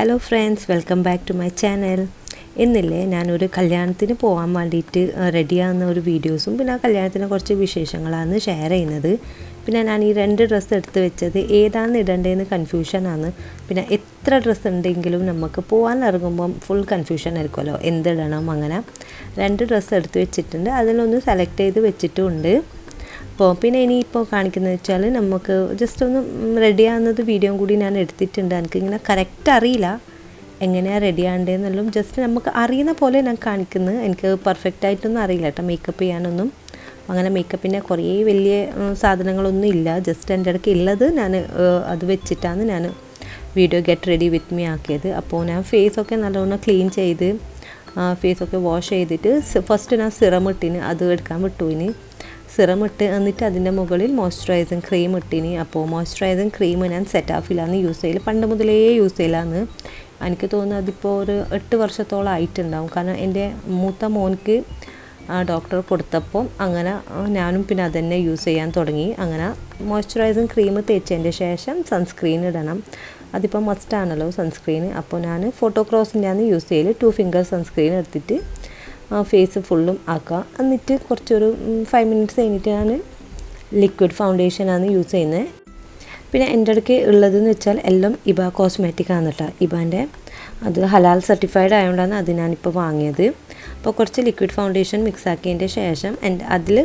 Hello friends welcome back to my channel ഇന്നില്ലേ ഞാനൊരു കല്യാണത്തിന് പോകാൻ വേണ്ടിയിട്ട് റെഡിയാകുന്ന ഒരു വീഡിയോസും പിന്നെ ആ കല്യാണത്തിനെ കുറച്ച് വിശേഷങ്ങളാണ് ഷെയർ ചെയ്യുന്നത്. പിന്നെ ഞാൻ ഈ രണ്ട് ഡ്രസ്സ് എടുത്ത് വെച്ചത് ഏതാണ് ഇടേണ്ടതെന്ന് കൺഫ്യൂഷനാണ് പിന്നെ എത്ര ഡ്രസ്സ് ഉണ്ടെങ്കിലും നമുക്ക് പോകാൻ ഇറങ്ങുമ്പം ഫുൾ കൺഫ്യൂഷൻ ആയിരിക്കുമല്ലോ. എന്തിടണം അങ്ങനെ. രണ്ട് ഡ്രസ്സ് എടുത്ത് വെച്ചിട്ടുണ്ട്. അതിലൊന്ന് സെലക്ട് ചെയ്ത് വെച്ചിട്ടുമുണ്ട് അപ്പോൾ പിന്നെ ഇനിയിപ്പോൾ കാണിക്കുന്നത് വെച്ചാൽ നമുക്ക് ജസ്റ്റ് ഒന്ന് റെഡി ആകുന്നത് വീഡിയോ കൂടി ഞാൻ എടുത്തിട്ടുണ്ട്. എനിക്കിങ്ങനെ കറക്റ്റ് അറിയില്ല എങ്ങനെയാണ് റെഡി ആകേണ്ടതെന്നെല്ലാം ജസ്റ്റ് നമുക്ക് അറിയുന്ന പോലെ ഞാൻ കാണിക്കുന്നത് എനിക്ക് പെർഫെക്റ്റ് ആയിട്ടൊന്നും അറിയില്ല കേട്ടോ. മേക്കപ്പ് ചെയ്യാനൊന്നും. അങ്ങനെ മേക്കപ്പിന്റെ കുറേ വലിയ സാധനങ്ങളൊന്നും ഇല്ല. ജസ്റ്റ് എന്റെ ഇടയ്ക്ക് ഉള്ളത് ഞാൻ അത് വെച്ചിട്ടാണ് ഞാൻ video get ready with me ആക്കിയത്. അപ്പോൾ ഞാൻ ഫേസൊക്കെ നല്ലോണം ക്ലീൻ ചെയ്ത് ഫേസൊക്കെ വാഷ് ചെയ്തിട്ട് ഫസ്റ്റ് ഞാൻ സിറം ഇട്ടിന്. അത് എടുക്കാൻ വിട്ടുപോയിന് സിറം ഇട്ട് എന്നിട്ട് അതിന്റെ മുകളിൽ മോയ്സ്ചറൈസിങ് ക്രീം ഇട്ടിനി. അപ്പോൾ മോയ്സ്ചറൈസിങ് ക്രീം ഞാൻ സെറ്റാഫിലാണ് യൂസ് ചെയ്യൽ പണ്ട് മുതലേ യൂസ് ചെയ്യലാന്ന്. എനിക്ക് തോന്നുന്നു അതിപ്പോൾ ഒരു എട്ട് വർഷത്തോളം ആയിട്ടുണ്ടാവും. കാരണം എന്റെ മൂത്ത മോൻക്ക് ഡോക്ടർ കൊടുത്തപ്പോൾ അങ്ങനെ ഞാനും പിന്നെ അതന്നെ യൂസ് ചെയ്യാൻ തുടങ്ങി. അങ്ങനെ മോയ്സ്ചറൈസിങ് ക്രീം തേച്ചതിന്റെ ശേഷം സൺസ്ക്രീൻ ഇടണം. അതിപ്പോൾ മസ്റ്റാണല്ലോ സൺസ്ക്രീൻ അപ്പോൾ ഞാൻ ഫോട്ടോക്രോസിന്റെയാണ് യൂസ് ചെയ്യൽ ടു ഫിംഗർ സൺസ്ക്രീൻ എടുത്തിട്ട് ഫേസ് ഫുള്ളും ആക്കുക എന്നിട്ട് കുറച്ചൊരു ഫൈവ് മിനിറ്റ്സ് കഴിഞ്ഞിട്ട് ഞാൻ ലിക്വിഡ് ഫൗണ്ടേഷനാണ് യൂസ് ചെയ്യുന്നത് പിന്നെ എന്റെ അടുക്ക് ഉള്ളതെന്ന് വെച്ചാൽ എല്ലാം ഇബ കോസ്മെറ്റിക് ആണ് കേട്ടോ ഇബാന്റെ അത് ഹലാൽ സർട്ടിഫൈഡ് ആയതുകൊണ്ടാണ് അത് ഞാനിപ്പോൾ വാങ്ങിയത്. അപ്പോൾ കുറച്ച് ലിക്വിഡ് ഫൗണ്ടേഷൻ മിക്സ് ആക്കിയതിന്റെ ശേഷം എന്റെ അതിൽ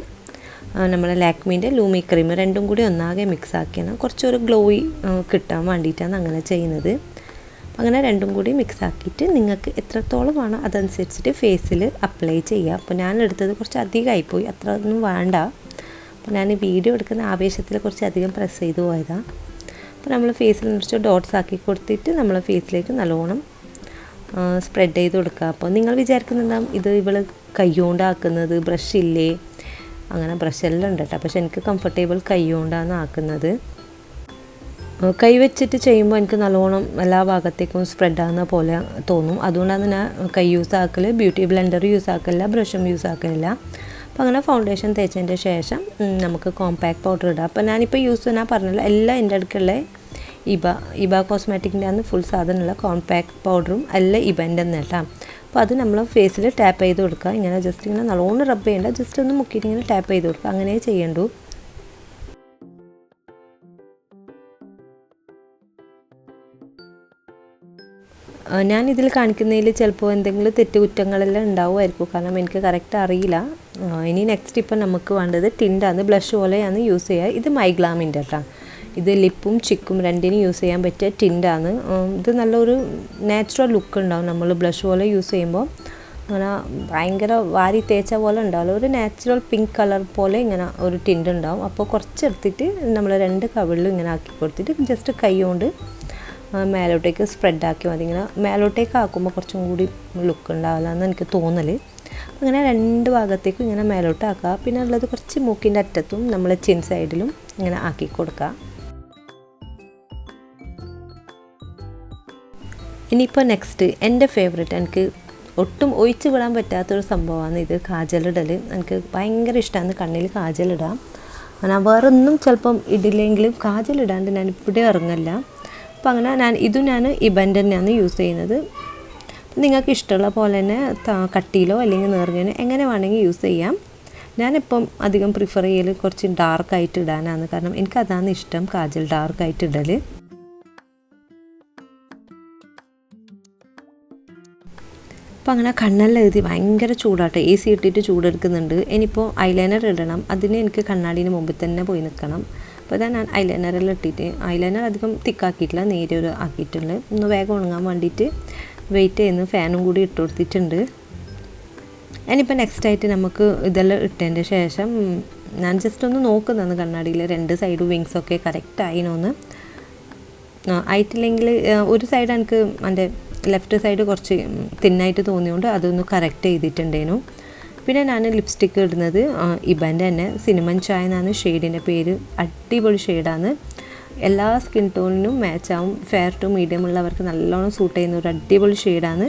നമ്മളെ ലാക്മീന്റെ ലൂമി ക്രീം രണ്ടും കൂടി ഒന്നാകെ മിക്സ് ആക്കിയാണ്. കുറച്ചൊരു ഗ്ലോയി കിട്ടാൻ വേണ്ടിയിട്ടാണ് അങ്ങനെ ചെയ്യുന്നത്. അങ്ങനെ രണ്ടും കൂടി മിക്സ് ആക്കിയിട്ട് നിങ്ങൾക്ക് എത്രത്തോളം അതനുസരിച്ചിട്ട് ഫേസിൽ അപ്ലൈ ചെയ്യുക. അപ്പോൾ ഞാൻ എടുത്തത് കുറച്ച് അധികമായിപ്പോയി. അത്ര ഒന്നും വേണ്ട. അപ്പോൾ ഞാൻ വീഡിയോ എടുക്കുന്ന ആവേശത്തിൽ കുറച്ച് അധികം പ്രസ് ചെയ്ത് പോയതാണ് അപ്പോൾ നമ്മൾ ഫേസിൽ കുറച്ച് ഡോട്ട്സ് ആക്കി കൊടുത്തിട്ട് നമ്മൾ ഫേസിലേക്ക് നല്ലോണം സ്പ്രെഡ് ചെയ്ത് കൊടുക്കുക. അപ്പോൾ നിങ്ങൾ വിചാരിക്കുന്നുണ്ടാവും ഇത് ഇവൾ കൈകൊണ്ടാക്കുന്നത് ബ്രഷ് ഇല്ലേ? അങ്ങനെ ബ്രഷ് എല്ലാം ഉണ്ട് കേട്ടോ പക്ഷെ എനിക്ക് കംഫർട്ടബിൾ കൈകൊണ്ടാണ് ആക്കുന്നത് കൈ വെച്ചിട്ട് ചെയ്യുമ്പോൾ എനിക്ക് നല്ലോണം എല്ലാ ഭാഗത്തേക്കും സ്പ്രെഡ് ആകുന്ന പോലെ തോന്നും. അതുകൊണ്ടാണ് ഞാൻ കൈ യൂസ് ആക്കൽ ബ്യൂട്ടി ബ്ലെൻഡർ യൂസ് ആക്കലില്ല ബ്രഷും യൂസ് ആക്കലില്ല. അപ്പോൾ അങ്ങനെ ഫൗണ്ടേഷൻ തേച്ചതിന്റെ ശേഷം നമുക്ക് കോമ്പാക്ട് പൗഡർ ഇടാം. അപ്പോൾ ഞാനിപ്പോൾ യൂസ് ഞാൻ പറഞ്ഞില്ല എല്ലാം എന്റെ അടുക്കുള്ള ഇബ ഇബ കോസ്മെറ്റിക്കിന്റെ ആണ് ഫുൾ സാധനമുള്ള കോമ്പാക്ട് പൗഡറും എല്ലാം ഇബന്റെ തന്നെ കേട്ടോ അപ്പോൾ അത് നമ്മൾ ഫേസിൽ ടാപ്പ് ചെയ്ത് കൊടുക്കുക. ഇങ്ങനെ ജസ്റ്റ് ഇങ്ങനെ നല്ലോണം റബ്ബ് ചെയ്യേണ്ട ജസ്റ്റ് ഒന്ന് മുക്കിയിട്ട് ഇങ്ങനെ ടാപ്പ് ചെയ്ത് കൊടുക്കുക. അങ്ങനെ ചെയ്യണ്ടു. ഞാൻ ഇതിൽ കാണിക്കുന്നതിൽ ചിലപ്പോൾ എന്തെങ്കിലും തെറ്റുകുറ്റങ്ങളെല്ലാം ഉണ്ടാവുമായിരിക്കും. കാരണം എനിക്ക് കറക്റ്റ് അറിയില്ല. ഇനി നെക്സ്റ്റ് ഇപ്പം നമുക്ക് വേണ്ടത് ടിൻഡാണ് ബ്ലഷ് പോലെയാണ് യൂസ് ചെയ്യുക. ഇത് മൈഗ്ലാമിന്റെ കേട്ടോ ഇത് ലിപ്പും ചിക്കും രണ്ടിനും യൂസ് ചെയ്യാൻ പറ്റിയ ടിൻഡാണ് ഇത് നല്ലൊരു നാച്ചുറൽ ലുക്ക് ഉണ്ടാവും. നമ്മൾ ബ്ലഷ് പോലെ യൂസ് ചെയ്യുമ്പോൾ അങ്ങനെ ഭയങ്കര വാരി തേച്ച പോലെ ഉണ്ടാവില്ല. ഒരു നാച്ചുറൽ പിങ്ക് കളർ പോലെ ഇങ്ങനെ ഒരു ടിൻഡ് ഉണ്ടാവും. അപ്പോൾ കുറച്ചെടുത്തിട്ട് നമ്മൾ രണ്ട് കവിളിലും ഇങ്ങനെ ആക്കി കൊടുത്തിട്ട് ജസ്റ്റ് കൈ കൊണ്ട് മേലോട്ടേക്ക് സ്പ്രെഡ് ആക്കി മതി. ഇങ്ങനെ മേലോട്ടേക്ക് ആക്കുമ്പോൾ കുറച്ചും കൂടി ലുക്ക് ഉണ്ടാവില്ല എന്ന് എനിക്ക് തോന്നൽ അങ്ങനെ രണ്ട് ഭാഗത്തേക്കും ഇങ്ങനെ മേലോട്ടാക്കുക പിന്നെ ഉള്ളത് കുറച്ച് മൂക്കിന്റെ അറ്റത്തും നമ്മൾ ചിൻ സൈഡിലും ഇങ്ങനെ ആക്കി കൊടുക്കുക. ഇനിയിപ്പോൾ നെക്സ്റ്റ് എന്റെ ഫേവറേറ്റ് എനിക്ക് ഒട്ടും ഒഴിച്ചു വിടാൻ പറ്റാത്തൊരു സംഭവമാണ് ഇത്. കാജലിടൽ എനിക്ക് ഭയങ്കര ഇഷ്ടമാണ് കണ്ണിൽ കാജലിടാം. ഞാൻ വേറൊന്നും ചിലപ്പം ഇടില്ലെങ്കിലും കാജലിടാണ്ട് ഞാൻ ഇവിടെ ഇറങ്ങല്ല. അപ്പോൾ അങ്ങനെ ഞാൻ ഇതും ഞാൻ ഇബന്റെ തന്നെയാണ് യൂസ് ചെയ്യുന്നത്. നിങ്ങൾക്ക് ഇഷ്ടമുള്ള പോലെ തന്നെ കട്ടിയിലോ അല്ലെങ്കിൽ നേർങ്ങനെ എങ്ങനെ വേണമെങ്കിൽ യൂസ് ചെയ്യാം. ഞാനിപ്പം അധികം പ്രിഫർ ചെയ്യൽ കുറച്ച് ഡാർക്കായിട്ട് ഇടാനാണ്. കാരണം എനിക്ക് അതാണ് ഇഷ്ടം കാജൽ ഡാർക്കായിട്ട് ഇടൽ അപ്പോൾ അങ്ങനെ കണ്ണെല്ലാം എഴുതി ഭയങ്കര ചൂടാട്ടെ. എ സി ഇട്ടിട്ട് ചൂടെടുക്കുന്നുണ്ട്. ഇനിയിപ്പോൾ ഐലൈനർ ഇടണം. അതിന് എനിക്ക് കണ്ണാടിന് മുമ്പിൽ തന്നെ പോയി നിൽക്കണം അപ്പോൾ ഇതാ ഞാൻ ഐലൈനറെല്ലാം ഇട്ടിട്ട് ഐലൈനർ അധികം തിക്കാക്കിയിട്ടില്ല നേരെ ഒരു ആക്കിയിട്ടുണ്ട്. ഒന്ന് വേഗം ഉണങ്ങാൻ വേണ്ടിയിട്ട് വെയിറ്റ് ചെയ്യുന്നു ഫാനും കൂടി ഇട്ട് കൊടുത്തിട്ടുണ്ട്. ഇനിയിപ്പോൾ നെക്സ്റ്റ് ആയിട്ട് നമുക്ക് ഇതെല്ലാം ഇട്ടതിന്റെ ശേഷം ഞാൻ ജസ്റ്റ് ഒന്ന് നോക്കുന്നതാണ് കണ്ണാടിയിൽ. രണ്ട് സൈഡ് വിങ്സ് ഒക്കെ കറക്റ്റ് ആയിനോന്ന്. ആയിട്ടില്ലെങ്കിൽ ഒരു സൈഡ് എനിക്ക് എന്റെ ലെഫ്റ്റ് സൈഡ് കുറച്ച് തിന്നായിട്ട് തോന്നിയോണ്ട് അതൊന്ന് കറക്റ്റ് ചെയ്തിട്ടുണ്ടേനു. പിന്നെ ഞാൻ ലിപ്സ്റ്റിക്ക് ഇടുന്നത് ഇബന്റെ തന്നെ സിനിമൻ ചായ എന്നാണ് ഷെയ്ഡിന്റെ പേര്. അടിപൊളി ഷെയ്ഡാണ് എല്ലാ സ്കിൻ ടോണിനും മാച്ചാവും ഫെയർ ടു മീഡിയം ഉള്ളവർക്ക് നല്ലോണം സൂട്ട് ചെയ്യുന്ന ഒരു അടിപൊളി ഷെയ്ഡാണ്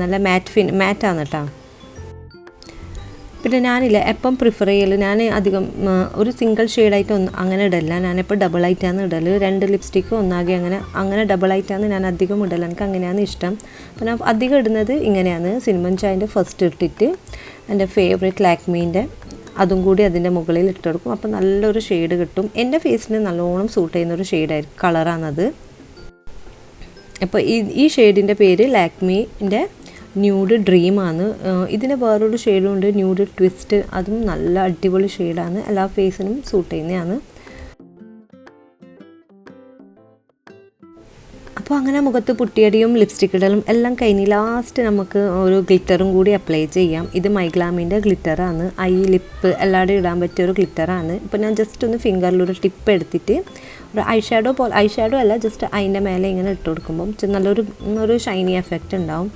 നല്ല മാറ്റ് ഫിൻ മാറ്റാണ് കേട്ടോ പിന്നെ ഞാനില്ല എപ്പം പ്രിഫർ ചെയ്യൽ? ഞാൻ അധികം ഒരു സിംഗിൾ ഷെയ്ഡായിട്ട് ഒന്ന് അങ്ങനെ ഇടല്ല ഞാനിപ്പോൾ ഡബിൾ ആയിട്ടാണ് ഇടൽ രണ്ട് ലിപ്സ്റ്റിക്ക് ഒന്നാകെ അങ്ങനെ അങ്ങനെ ഡബിൾ ആയിട്ടാണ് ഞാൻ അധികം ഇടൽ എനിക്ക് അങ്ങനെയാണ് ഇഷ്ടം. അപ്പം ഞാൻ അധികം ഇടുന്നത് ഇങ്ങനെയാണ്. സിനിമൻ ചായന്റെ ഫസ്റ്റ് ഇട്ടിട്ട് എന്റെ ഫേവറേറ്റ് ലാക്മീന്റെ അതും കൂടി അതിന്റെ മുകളിൽ ഇട്ടെടുക്കും അപ്പോൾ നല്ലൊരു ഷെയ്ഡ് കിട്ടും. എന്റെ ഫേസിന് നല്ലോണം സൂട്ട് ചെയ്യുന്ന ഒരു ഷെയ്ഡായിരിക്കും കളറാണത് അപ്പോൾ ഈ ഈ ഷെയ്ഡിന്റെ പേര് ലാക്മീന്റെ ന്യൂഡ് ഡ്രീമാണ്. ഇതിന് വേറൊരു ഷെയ്ഡും ഉണ്ട് ന്യൂഡ് ട്വിസ്റ്റ്. അതും നല്ല അടിപൊളി ഷെയ്ഡാണ്. എല്ലാ ഫേസിനും സൂട്ട് ചെയ്യുന്നതാണ്. അപ്പോൾ അങ്ങനെ മുഖത്ത് പുട്ടിയടിയും ലിപ്സ്റ്റിക് ഇടലും എല്ലാം കഴിഞ്ഞ് ലാസ്റ്റ് നമുക്ക് ഒരു ഗ്ലിറ്ററും കൂടി അപ്ലൈ ചെയ്യാം. ഇത് മൈഗ്ലാമിന്റെ ഗ്ലിറ്ററാണ് ഐ ലിപ്പ് എല്ലാവരും ഇടാൻ പറ്റിയ ഒരു ഗ്ലിറ്ററാണ് ഇപ്പോൾ ഞാൻ ജസ്റ്റ് ഒന്ന് ഫിംഗറിൽ ഒരു ടിപ്പ് എടുത്തിട്ട് ഒരു ഐ ഷാഡോ പോലെ ഐ ഷാഡോ അല്ല ജസ്റ്റ് അതിന്റെ മേലെ ഇങ്ങനെ ഇട്ട് കൊടുക്കുമ്പം നല്ലൊരു ഒരു ഷൈനി എഫക്റ്റ് ഉണ്ടാവും.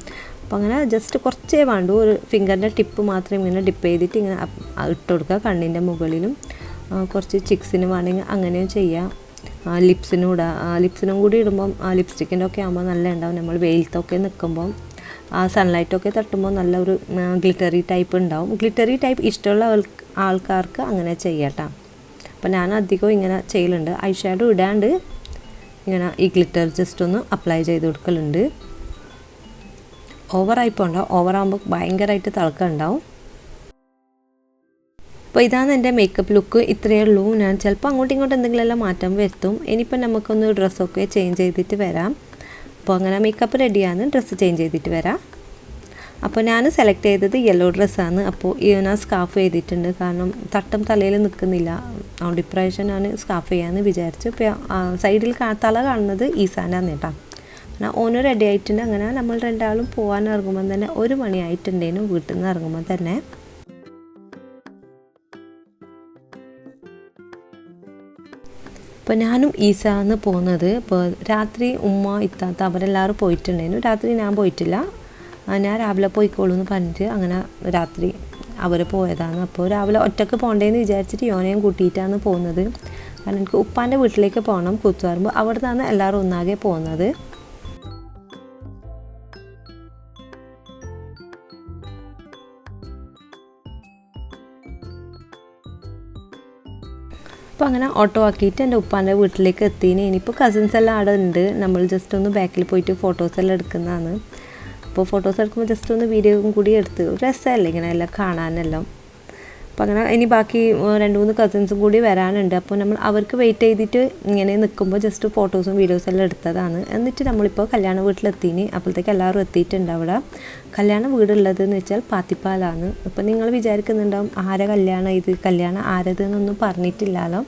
അപ്പോൾ അങ്ങനെ ജസ്റ്റ് കുറച്ചേ വേണ്ടൂ. ഒരു ഫിംഗറിന്റെ ടിപ്പ് മാത്രം ഇങ്ങനെ ഡിപ്പ് ചെയ്തിട്ട് ഇങ്ങനെ ഇട്ട് കൊടുക്കുക. കണ്ണിന്റെ മുകളിലും ആ, കുറച്ച് ചിക്സിന് വേണമെങ്കിൽ അങ്ങനെയും ചെയ്യാം. ലിപ്സിനും ഇടുക ലിപ്സിനും കൂടി ഇടുമ്പം ലിപ്സ്റ്റിക്കിന്റെ ഒക്കെ ആകുമ്പോൾ നല്ല ഉണ്ടാവും. നമ്മൾ വെയിലത്തൊക്കെ നിൽക്കുമ്പം ആ സൺലൈറ്റൊക്കെ തട്ടുമ്പോൾ നല്ല ഒരു ഗ്ലിറ്ററി ടൈപ്പ് ഉണ്ടാവും. ഗ്ലിറ്ററി ടൈപ്പ് ഇഷ്ടമുള്ള ആൾ- ആൾക്കാർക്ക് അങ്ങനെ ചെയ്യട്ടാം. അപ്പോൾ ഞാൻ അധികം ഇങ്ങനെ ചെയ്യലുണ്ട്. ഐ ഷാഡോ ഇടാണ്ട് ഇങ്ങനെ ഈ ഗ്ലിറ്റർ ജസ്റ്റ് ഒന്ന് അപ്ലൈ ചെയ്ത് കൊടുക്കലുണ്ട്. ഓവറായി പോകണ്ട ഓവറാകുമ്പോൾ ഭയങ്കരമായിട്ട് തിളക്കം ഉണ്ടാവും അപ്പോൾ ഇതാണ് എന്റെ മേക്കപ്പ് ലുക്ക് ഇത്രയേ ഉള്ളൂ. ഞാൻ ചിലപ്പോൾ അങ്ങോട്ടും ഇങ്ങോട്ടും എന്തെങ്കിലുമെല്ലാം മാറ്റം വരുത്തും. ഇനിയിപ്പോൾ നമുക്കൊന്ന് ഡ്രസ്സൊക്കെ ചേഞ്ച് ചെയ്തിട്ട് വരാം. അപ്പോൾ അങ്ങനെ മേക്കപ്പ് റെഡിയാണ് ഡ്രസ്സ് ചേഞ്ച് ചെയ്തിട്ട് വരാം. അപ്പോൾ ഞാൻ സെലക്ട് ചെയ്തത് യെല്ലോ ഡ്രസ്സാണ് അപ്പോൾ ഞാൻ സ്കാഫ് ചെയ്തിട്ടുണ്ട്. കാരണം തട്ടം തലയിൽ നിൽക്കുന്നില്ല. അതുകൊണ്ട് ഇപ്രാവശ്യം ഞാൻ സ്കാഫ് ചെയ്യാമെന്ന് വിചാരിച്ചു. ഇപ്പോൾ സൈഡിൽ തല കാണുന്നത് ഈസാന്റെ കേട്ടോ. എന്നാൽ ഓന് റെഡി ആയിട്ടുണ്ട്. അങ്ങനെ നമ്മൾ രണ്ടാളും പോകാൻ ഇറങ്ങുമ്പോൾ തന്നെ ഒരു മണിയായിട്ടുണ്ടേനു വീട്ടിൽ നിന്ന് ഇറങ്ങുമ്പോൾ തന്നെ. അപ്പോൾ ഞാനും ഈസാന്ന് പോകുന്നത് ഇപ്പോൾ രാത്രി ഉമ്മ ഇത്താത്ത അവരെല്ലാവരും പോയിട്ടുണ്ടായിരുന്നു രാത്രി ഞാൻ പോയിട്ടില്ല. ഞാൻ രാവിലെ പോയിക്കോളൂ എന്ന് പറഞ്ഞിട്ട് അങ്ങനെ രാത്രി അവർ പോയതാണ്. അപ്പോൾ രാവിലെ ഒറ്റയ്ക്ക് പോകണ്ടേന്ന് വിചാരിച്ചിട്ട് യോനയും കൂട്ടിയിട്ടാണ് പോകുന്നത് കാരണം എനിക്ക് ഉപ്പാന്റെ വീട്ടിലേക്ക് പോകണം കൂത്തുപറമ്പ് അവിടെ നിന്നാണ് എല്ലാവരും ഒന്നാകെ പോകുന്നത് അപ്പോൾ അങ്ങനെ ഓട്ടോ ആക്കിയിട്ട് എന്റെ ഉപ്പാന്റെ വീട്ടിലേക്ക് എത്തിയിന് ഇനിയിപ്പോൾ കസിൻസ് എല്ലാം അവിടെ ഉണ്ട്. നമ്മൾ ജസ്റ്റ് ഒന്ന് ബാക്കിൽ പോയിട്ട് ഫോട്ടോസ് എല്ലാം എടുക്കുന്നതാണ്. അപ്പോൾ ഫോട്ടോസ് എടുക്കുമ്പോൾ ജസ്റ്റ് ഒന്ന് വീഡിയോയും കൂടി എടുത്ത്. രസമല്ലേ ഇങ്ങനെ എല്ലാം കാണാനെല്ലാം. അപ്പോൾ അങ്ങനെ ഇനി ബാക്കി രണ്ട് മൂന്ന് കസിൻസും കൂടി വരാനുണ്ട്. അപ്പോൾ നമ്മൾ അവർക്ക് വെയിറ്റ് ചെയ്തിട്ട് ഇങ്ങനെ നിൽക്കുമ്പോൾ ജസ്റ്റ് ഫോട്ടോസും വീഡിയോസും എല്ലാം എടുത്തതാണ്. എന്നിട്ട് നമ്മളിപ്പോൾ കല്യാണ വീട്ടിലെത്തിന്. അപ്പോഴത്തേക്ക് എല്ലാവരും എത്തിയിട്ടുണ്ട് അവിടെ. കല്യാണ വീടുള്ളത് എന്ന് വെച്ചാൽ പാത്തിപ്പാലാണ്. അപ്പോൾ നിങ്ങൾ വിചാരിക്കുന്നുണ്ടാവും ആരെ കല്യാണം ഇത്? കല്യാണം ആരത് എന്നൊന്നും പറഞ്ഞിട്ടില്ലല്ലോ.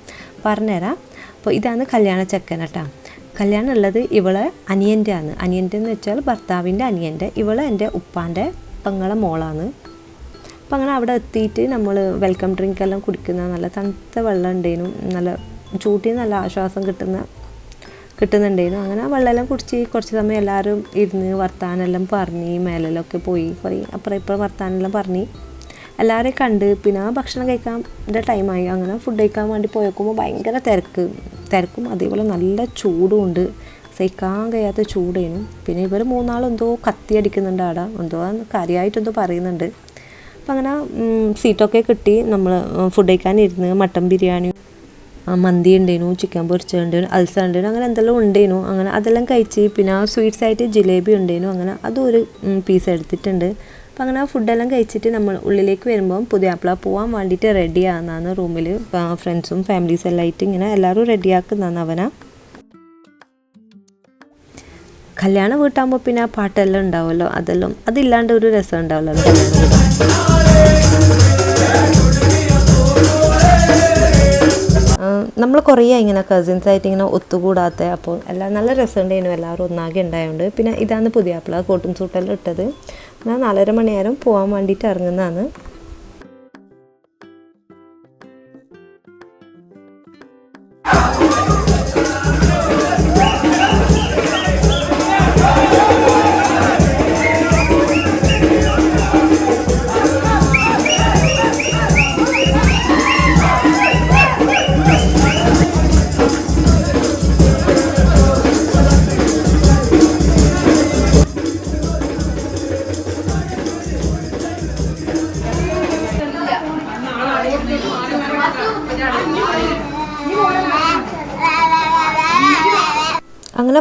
പറഞ്ഞുതരാം. അപ്പോൾ ഇതാണ് കല്യാണ ചെക്കൻ കേട്ടോ. കല്യാണം ഉള്ളത് ഇവളെ അനിയന്റെ ആണ് അനിയന്റെ എന്ന് വെച്ചാൽ ഭർത്താവിന്റെ അനിയന്റെ. ഇവളെ എന്റെ ഉപ്പാന്റെ പെങ്ങളെ മോളാണ്. അപ്പം അങ്ങനെ അവിടെ എത്തിയിട്ട് നമ്മൾ വെൽക്കം ഡ്രിങ്ക് എല്ലാം കുടിക്കുന്ന നല്ല തണുത്ത വെള്ളം ഉണ്ടേനും നല്ല ചൂട്ടിൽ നല്ല ആശ്വാസം കിട്ടുന്ന കിട്ടുന്നുണ്ടായിരുന്നു അങ്ങനെ ആ വെള്ളമെല്ലാം കുടിച്ച് കുറച്ച് സമയം എല്ലാവരും ഇരുന്ന് വർത്താനെല്ലാം പറഞ്ഞ് മേലെല്ലാം പോയി കുറേ അപ്പുറം ഇപ്പുറം വർത്താനെല്ലാം പറഞ്ഞ് എല്ലാവരെയും കണ്ട് പിന്നെ ആ ഭക്ഷണം കഴിക്കാൻ ടൈമായി. അങ്ങനെ ഫുഡ് കഴിക്കാൻ വേണ്ടി പോയേക്കുമ്പോൾ ഭയങ്കര തിരക്ക്. തിരക്കും അതേപോലെ നല്ല ചൂടുമുണ്ട് സഹിക്കാൻ കഴിയാത്ത ചൂടേനും. പിന്നെ ഇവർ മൂന്നാളെന്തോ കത്തി അടിക്കുന്നുണ്ട് അവിടെ എന്തോ കാര്യമായിട്ടെന്തോ പറയുന്നുണ്ട്. അപ്പം അങ്ങനെ സീറ്റൊക്കെ കിട്ടി. നമ്മൾ ഫുഡ് കഴിക്കാനിരുന്ന് മട്ടൻ ബിരിയാണി മന്തി ഉണ്ടേനു ചിക്കൻ പൊരിച്ചുണ്ടേനു അൽസ ഉണ്ടേനു അങ്ങനെ എന്തെല്ലാം ഉണ്ടേനു അങ്ങനെ അതെല്ലാം കഴിച്ച് പിന്നെ സ്വീറ്റ്സ് ആയിട്ട് ജിലേബി ഉണ്ടേനു അങ്ങനെ അതും ഒരു പീസ് എടുത്തിട്ടുണ്ട്. അപ്പോൾ അങ്ങനെ ഫുഡെല്ലാം കഴിച്ചിട്ട് നമ്മൾ ഉള്ളിലേക്ക് വരുമ്പം പുതിയാപ്പിള പോകാൻ വേണ്ടിയിട്ട് റെഡി ആകുന്നതാണ് റൂമിൽ ഫ്രണ്ട്സും ഫാമിലീസ് എല്ലാം ആയിട്ട് ഇങ്ങനെ എല്ലാവരും റെഡിയാക്കുന്നതാണ് അവനാ. കല്യാണ വീട്ടാകുമ്പോൾ പിന്നെ പാട്ടെല്ലാം ഉണ്ടാവുമല്ലോ അതെല്ലാം അതില്ലാണ്ട് ഒരു രസം വീട് നമ്മൾ കുറേ ഇങ്ങനെ കസിൻസ് ആയിട്ട് ഇങ്ങനെ ഒത്തുകൂടാത്ത അപ്പോൾ എല്ലാം നല്ല രസമുണ്ടായിരുന്നു എല്ലാവരും ഒന്നാകെ ഉണ്ടായതുകൊണ്ട് പിന്നെ ഇതാണ് പുതിയ പുതിയാപ്പിള കോട്ടും സൂട്ടെല്ലാം ഇട്ടത് ഞാൻ നാലര മണിയാരം പോകാൻ വേണ്ടിയിട്ട് ഇറങ്ങുന്നതാണ്.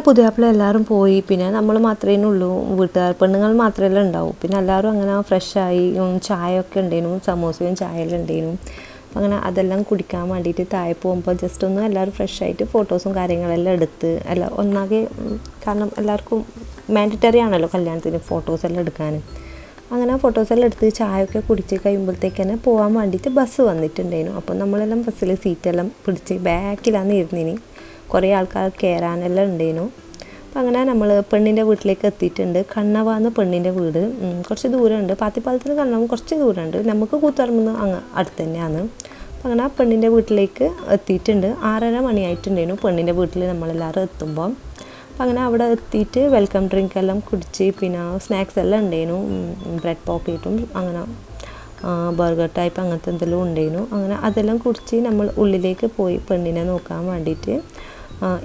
പുതിയാപ്പിള എല്ലാവരും പോയി. പിന്നെ നമ്മൾ മാത്രമേ ഉള്ളൂ. വീട്ടുകാർ പെണ്ണുങ്ങൾ മാത്രമല്ല ഉണ്ടാവും. പിന്നെ എല്ലാവരും അങ്ങനെ ഫ്രഷായി ചായ ഒക്കെ ഉണ്ടായിരുന്നു സമോസയും ചായയെല്ലാം ഉണ്ടായിരുന്നു അപ്പോൾ അങ്ങനെ അതെല്ലാം കുടിക്കാൻ വേണ്ടിയിട്ട് താഴെ പോകുമ്പോൾ ജസ്റ്റ് ഒന്ന് എല്ലാവരും ഫ്രഷായിട്ട് ഫോട്ടോസും കാര്യങ്ങളെല്ലാം എടുത്ത് അല്ല ഒന്നാകെ കാരണം എല്ലാവർക്കും മാൻഡറ്ററി ആണല്ലോ കല്യാണത്തിന് ഫോട്ടോസ് എല്ലാം എടുക്കാൻ. അങ്ങനെ ഫോട്ടോസ് എല്ലാം എടുത്ത് ചായയൊക്കെ കുടിച്ച് കഴിയുമ്പോഴത്തേക്ക് തന്നെ പോകാൻ വേണ്ടിയിട്ട് ബസ് വന്നിട്ടുണ്ടായിരുന്നു അപ്പോൾ നമ്മളെല്ലാം ബസ്സിൽ സീറ്റെല്ലാം പിടിച്ച് ബാക്കിലാണ് ഇരുന്നിനി. കുറേ ആൾക്കാർ കയറാനെല്ലാം ഉണ്ടായിരുന്നു അപ്പം അങ്ങനെ നമ്മൾ പെണ്ണിന്റെ വീട്ടിലേക്ക് എത്തിയിട്ടുണ്ട്. കണ്ണവ എന്ന പെണ്ണിന്റെ വീട്. കുറച്ച് ദൂരമുണ്ട്. പാത്തിപ്പാലത്തിന് കണ്ണവും കുറച്ച് ദൂരമുണ്ട്. നമുക്ക് കൂത്തറമ്പെന്ന് അങ്ങ് അടുത്ത് തന്നെയാണ് അപ്പം അങ്ങനെ ആ പെണ്ണിന്റെ വീട്ടിലേക്ക് എത്തിയിട്ടുണ്ട്. ആറര മണിയായിട്ടുണ്ടായിരുന്നു പെണ്ണിന്റെ വീട്ടിൽ നമ്മളെല്ലാവരും എത്തുമ്പോൾ അപ്പം അങ്ങനെ അവിടെ എത്തിയിട്ട് വെൽക്കം ഡ്രിങ്ക് എല്ലാം കുടിച്ച് പിന്നെ സ്നാക്സ് എല്ലാം ഉണ്ടായിരുന്നു ബ്രെഡ് പോക്കറ്റും അങ്ങനെ ബർഗർ ടൈപ്പ് അങ്ങനത്തെ എന്തെല്ലാം ഉണ്ടായിരുന്നു അങ്ങനെ അതെല്ലാം കുടിച്ച് നമ്മൾ ഉള്ളിലേക്ക് പോയി പെണ്ണിനെ നോക്കാൻ വേണ്ടിയിട്ട്.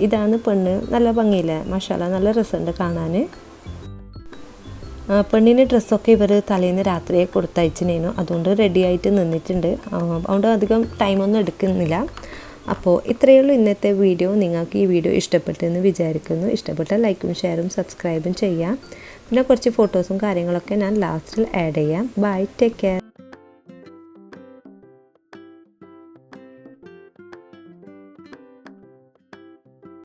ഇതാണ് പെണ്ണ്. നല്ല ഭംഗിയില്ലേ? മഷാല നല്ല രസമുണ്ട് കാണാൻ പെണ്ണിന് ഡ്രസ്സൊക്കെ ഇവർ തലേന്ന് രാത്രിയെ കൊടുത്തയച്ചിനേനു. അതുകൊണ്ട് റെഡി ആയിട്ട് നിന്നിട്ടുണ്ട്. അതുകൊണ്ട് അധികം ടൈമൊന്നും എടുക്കുന്നില്ല. അപ്പോൾ ഇത്രയേ ഉള്ളൂ ഇന്നത്തെ വീഡിയോ നിങ്ങൾക്ക് ഈ വീഡിയോ ഇഷ്ടപ്പെട്ടെന്ന് വിചാരിക്കുന്നു. ഇഷ്ടപ്പെട്ട ലൈക്കും ഷെയറും സബ്സ്ക്രൈബും ചെയ്യാം. പിന്നെ കുറച്ച് ഫോട്ടോസും കാര്യങ്ങളൊക്കെ ഞാൻ ലാസ്റ്റിൽ ആഡ് ചെയ്യാം. Bye take care